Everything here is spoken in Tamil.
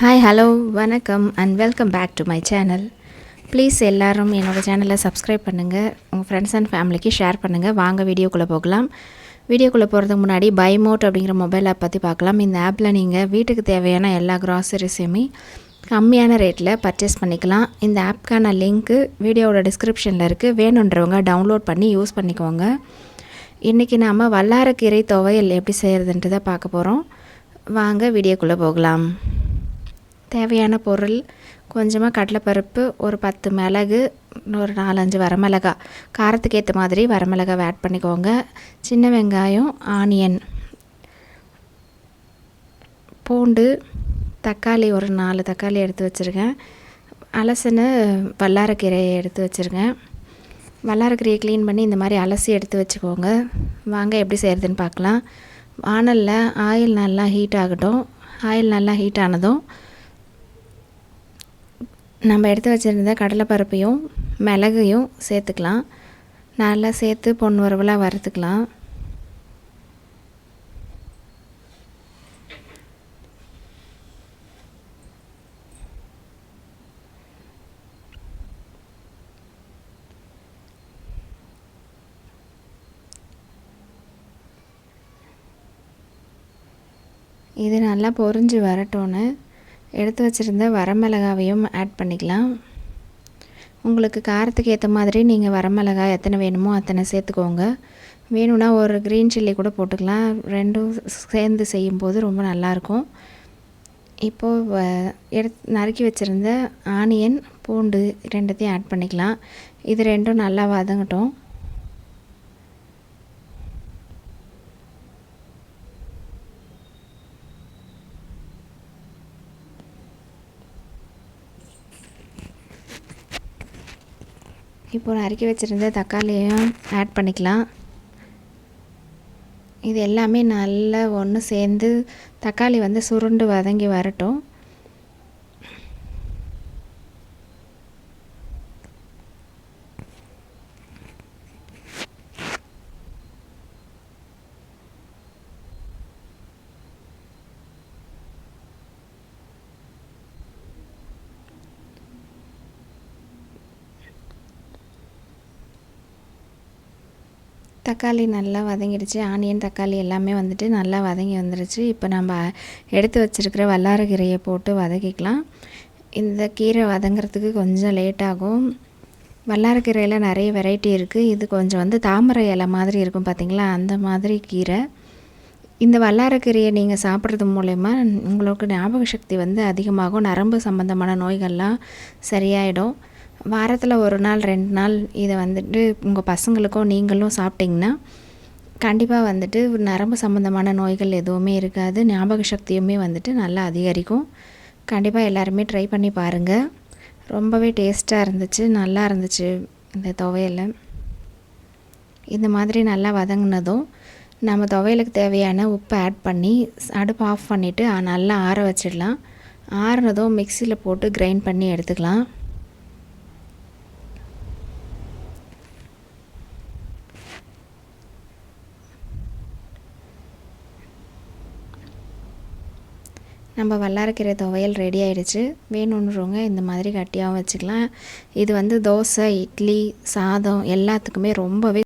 ஹாய் ஹலோ வணக்கம் and welcome back to my channel please எல்லாரும் என்னோடய சேனலை சப்ஸ்கிரைப் பண்ணுங்கள் உங்கள் ஃப்ரெண்ட்ஸ் அண்ட் ஃபேமிலிக்கு ஷேர் பண்ணுங்கள் வாங்க வீடியோக்குள்ளே போகலாம். வீடியோக்குள்ளே போகிறதுக்கு முன்னாடி பைமோட் அப்படிங்கிற மொபைல் ஆப் பற்றி பார்க்கலாம். இந்த ஆப்பில் நீங்கள் வீட்டுக்கு தேவையான எல்லா க்ராசரிஸுமே கம்மியான ரேட்டில் பர்ச்சேஸ் பண்ணிக்கலாம். இந்த ஆப்க்கான லிங்க்கு வீடியோவோட டிஸ்கிரிப்ஷனில் இருக்குது வேணுன்றவங்க டவுன்லோட் பண்ணி யூஸ் பண்ணிக்கோங்க. இன்றைக்கி நாம் வல்லாரக்கீரை துவையல் எப்படி செய்கிறதுன்ட்டு தான் பார்க்க போகிறோம் வாங்க வீடியோக்குள்ளே போகலாம். தேவையான பொருள் கொஞ்சமாக கடலைப்பருப்பு ஒரு பத்து மிளகு ஒரு நாலஞ்சு வரமிளகா. காரத்துக்கு ஏற்ற மாதிரி வரமிளகாவை ஆட் பண்ணிக்கோங்க. சின்ன வெங்காயம் ஆனியன் பூண்டு தக்காளி ஒரு நாலு தக்காளி எடுத்து வச்சுருக்கேன். அலசின வல்லாரக்கீரையை எடுத்து வச்சுருக்கேன். வல்லாரக்கீரையை க்ளீன் பண்ணி இந்த மாதிரி அலசி எடுத்து வச்சுக்கோங்க. வாங்க எப்படி செய்கிறதுன்னு பார்க்கலாம். வானலில் ஆயில் நல்லா ஹீட் ஆகட்டும். ஆயில் நல்லா ஹீட் ஆனதும் நம்ம எடுத்து வச்சுருந்த கடலைப்பருப்பையும் மிளகையும் சேர்த்துக்கலாம். நல்லா சேர்த்து பொன் வரவலாக வறுத்துக்கலாம். இது நல்லா பொறிஞ்சு வரட்டோன்னு எடுத்து வச்சுருந்த வரமிளகாவையும் ஆட் பண்ணிக்கலாம். உங்களுக்கு காரத்துக்கு ஏற்ற மாதிரி நீங்கள் வரமிளகாய் எத்தனை வேணுமோ அத்தனை சேர்த்துக்கோங்க. வேணும்னா ஒரு க்ரீன் சில்லி கூட போட்டுக்கலாம். ரெண்டும் சேர்ந்து செய்யும்போது ரொம்ப நல்லாயிருக்கும். இப்போது எடுத்து நறுக்கி வச்சுருந்த ஆனியன் பூண்டு ரெண்டுத்தையும் ஆட் பண்ணிக்கலாம். இது ரெண்டும் நல்லா வதங்கட்டும். இப்போ நறுக்கி வச்சுருந்த தக்காளியையும் ஆட் பண்ணிக்கலாம். இது எல்லாமே நல்லா ஒன்று சேர்ந்து தக்காளி வந்து சுருண்டு வதங்கி வரட்டும். தக்காளி நல்லா வதங்கிடுச்சு. ஆனியன் தக்காளி எல்லாமே வந்துட்டு நல்லா வதங்கி வந்துடுச்சு இப்போ நம்ம எடுத்து வச்சுருக்கிற வல்லாரக்கீரையை போட்டு வதக்கிக்கலாம். இந்த கீரை வதங்கிறதுக்கு கொஞ்சம் லேட் ஆகும். வல்லாரக்கீரையில் நிறைய வெரைட்டி இருக்குது இது கொஞ்சம் வந்து தாமரை இலை மாதிரி இருக்கும் பார்த்திங்களா அந்த மாதிரி கீரை. இந்த வல்லாரக்கீரையை நீங்கள் சாப்பிட்றது மூலயமா உங்களுக்கு ஞாபக சக்தி வந்து அதிகமாகும். நரம்பு சம்மந்தமான நோய்கள்லாம் சரியாயிடும். வாரத்தில் ஒரு நாள் ரெண்டு நாள் இதை வந்துட்டு உங்கள் பசங்களுக்கும் நீங்களும் சாப்பிட்டிங்கன்னா கண்டிப்பாக வந்துட்டு நரம்பு சம்மந்தமான நோய்கள் எதுவுமே இருக்காது. ஞாபக சக்தியுமே வந்துட்டு நல்லா அதிகரிக்கும். கண்டிப்பாக எல்லாருமே ட்ரை பண்ணி பாருங்கள் ரொம்பவே டேஸ்ட்டாக இருந்துச்சு நல்லா இருந்துச்சு இந்த துவையல். இந்த மாதிரி நல்லா வதங்கினதும் நம்ம துவையலுக்கு தேவையான உப்பை ஆட் பண்ணி அடுப்பு ஆஃப் பண்ணிவிட்டு நல்லா ஆற வச்சிடலாம். ஆறுனதும் மிக்சியில் போட்டு கிரைண்ட் பண்ணி எடுத்துக்கலாம். நம்ம வல்லாரக்கீரை துவையல் ரெடி ஆகிடுச்சு வேணுன்றவங்க இந்த மாதிரி கட்டியாகவும் வச்சுக்கலாம். இது வந்து தோசை இட்லி சாதம் எல்லாத்துக்குமே ரொம்பவே